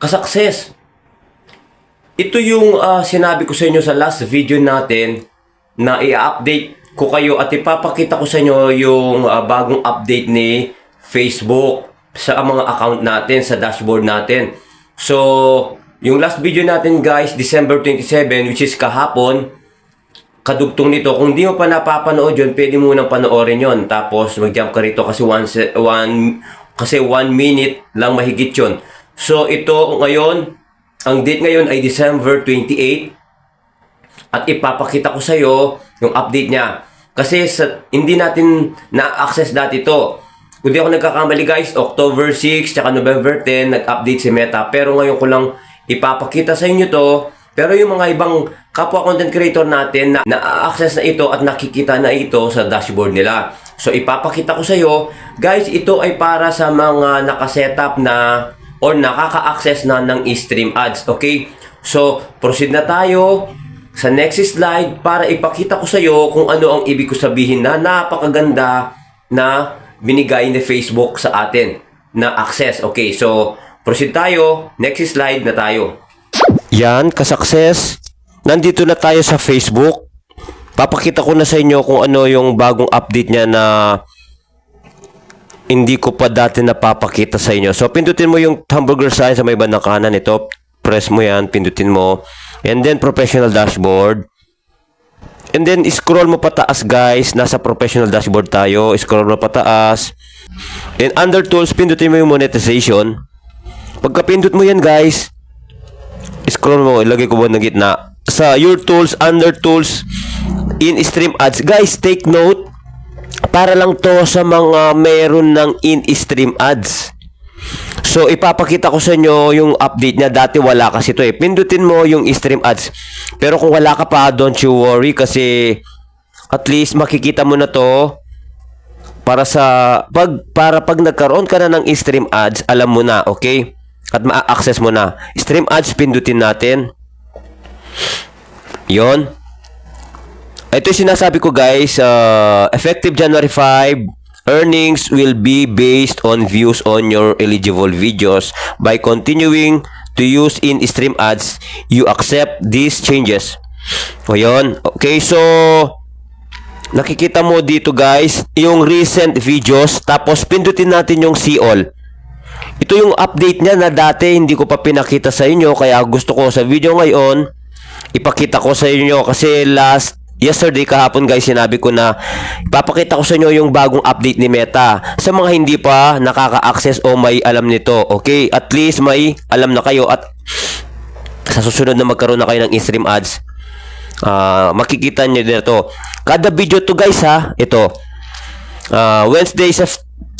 kasakses. Ito yung ah, sinabi ko sa inyo sa last video natin na i-update ko kayo at ipapakita ko sa inyo yung ah, bagong update ni Facebook sa mga account natin, sa dashboard natin. So, yung last video natin guys, December 27, which is kahapon, kadugtong nito. Kung di mo pa napapanood yun, pwede mo nang panoorin yun. Tapos mag-jump ka rito kasi one, one, kasi one minute lang mahigit yun. So ito ngayon, ang date ngayon ay December 28 at ipapakita ko sa iyo yung update niya. Kasi sa, hindi natin na-access dati ito. Kung di ako nagkakamali guys, October 6 tsaka November 10 nag-update si Meta. Pero ngayon ko lang ipapakita sa inyo to. Pero yung mga ibang kapwa content creator natin na na-access na ito at nakikita na ito sa dashboard nila. So ipapakita ko sa iyo, guys, ito ay para sa mga nakasetup na or nakaka-access na ng stream ads. Okay? So, proceed na tayo sa next slide para ipakita ko sa iyo kung ano ang ibig ko sabihin na napakaganda na binigay ni Facebook sa atin na access. Okay, so proceed tayo. Next slide na tayo. Yan, kasukses. Nandito na tayo sa Facebook. Papakita ko na sa inyo kung ano yung bagong update niya na hindi ko pa dati napapakita sa inyo. So, pindutin mo yung hamburger sign sa may bandang kanan. Ito, press mo yan, pindutin mo. And then, professional dashboard. And then, scroll mo pataas, guys. Nasa professional dashboard tayo. Scroll mo pataas. And under tools, pindutin mo yung monetization. Pagka pindut mo yan, guys, scroll mo, ilagay ko ba na gitna. Sa your tools, under tools, in stream ads. Guys, take note. Para lang to sa mga meron ng in-stream ads. So, ipapakita ko sa inyo yung update niya. Dati wala kasi to eh. Pindutin mo yung stream ads. Pero kung wala ka pa, don't you worry kasi at least makikita mo na to para sa pag para pag nagkaroon ka na ng stream ads, alam mo na, okay? At ma-access mo na. Stream ads pindutin natin. 'Yon. Ito sinasabi ko guys, uh, effective January 5, earnings will be based on views on your eligible videos. By continuing to use in-stream ads, you accept these changes. O yun. Okay, so nakikita mo dito guys, yung recent videos, tapos pindutin natin yung see all. Ito yung update niya na dati hindi ko pa pinakita sa inyo, kaya gusto ko sa video ngayon, ipakita ko sa inyo kasi last yesterday kahapon guys sinabi ko na ipapakita ko sa inyo yung bagong update ni Meta. Sa mga hindi pa nakaka-access o may alam nito okay? At least may alam na kayo at sa susunod na magkaroon na kayo ng in-stream ads ah, makikita nyo dito kada video to guys ha ito. Ah, Wednesday sa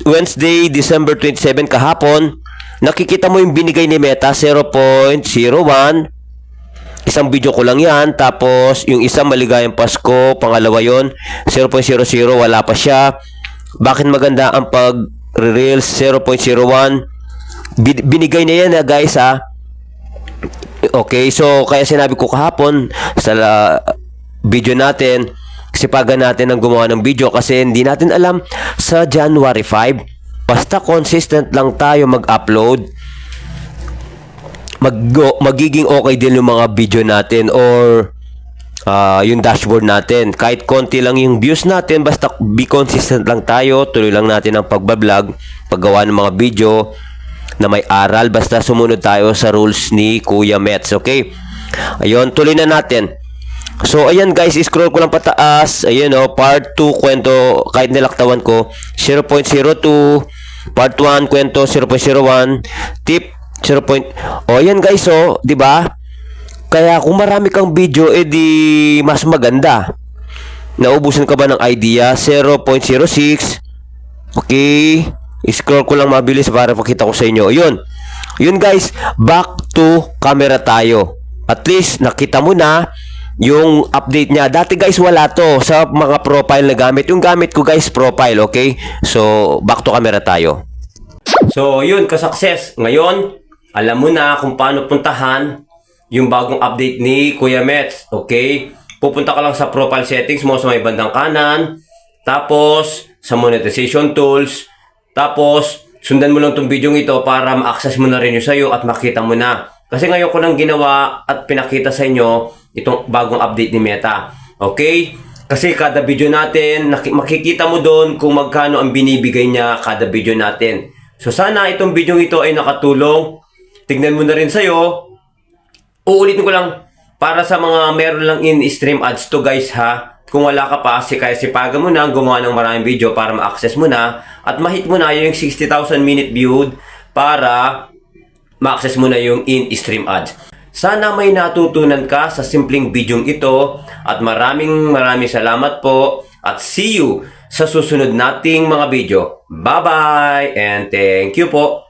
Wednesday December 27 kahapon nakikita mo yung binigay ni Meta 0.01 Isang video ko lang yan. Tapos, yung isang maligayang Pasko, pangalawa yon 0.00, wala pa siya. Bakit maganda ang pag-reels 0.01? Bin- binigay na yan na guys ha. Okay, so kaya sinabi ko kahapon sa video natin, sipagan natin ang gumawa ng video kasi hindi natin alam sa January 5. Basta consistent lang tayo mag-upload mag magiging okay din yung mga video natin or ah, yung dashboard natin. Kahit konti lang yung views natin, basta be consistent lang tayo, tuloy lang natin ang pagbablog, paggawa ng mga video na may aral, basta sumunod tayo sa rules ni Kuya Mets, okay? Ayun, tuloy na natin. So, ayan guys, scroll ko lang pataas. Ayan o, part 2, kwento, kahit nilaktawan ko, 0.02. Part 1, kwento, 0.01. Tip, 0. Point, o, ayan guys, o, di ba? Kaya kung marami kang video, edi mas maganda. Naubusan ka ba ng idea? 0.06. Okay. Scroll ko lang mabilis para pakita ko sa inyo. Yun. Yun guys, back to camera tayo. At least nakita mo na yung update niya. Dati guys wala to sa mga profile na gamit. Yung gamit ko guys profile, okay? So, back to camera tayo. So, yun, ka-success. Ngayon, alam mo na kung paano puntahan yung bagong update ni Kuya Mets. Okay? Pupunta ka lang sa profile settings mo sa may bandang kanan. Tapos, sa monetization tools. Tapos, sundan mo lang tong video ito para ma-access mo na rin yung sa'yo at makita mo na. Kasi ngayon ko nang ginawa at pinakita sa inyo itong bagong update ni Meta. Okay? Kasi kada video natin, makikita mo doon kung magkano ang binibigay niya kada video natin. So sana itong video ito ay nakatulong. Tignan mo na rin sa'yo. Uulitin ko lang, para sa mga meron lang in-stream ads to guys ha, kung wala ka pa, si kaya sipagan mo na, gumawa ng maraming video para ma-access mo na, at ma-hit mo na yung 60,000 minute viewed para ma-access mo na yung in-stream ads. Sana may natutunan ka sa simpleng bidyong ito at maraming maraming salamat po at see you sa susunod nating mga video. Bye-bye and thank you po.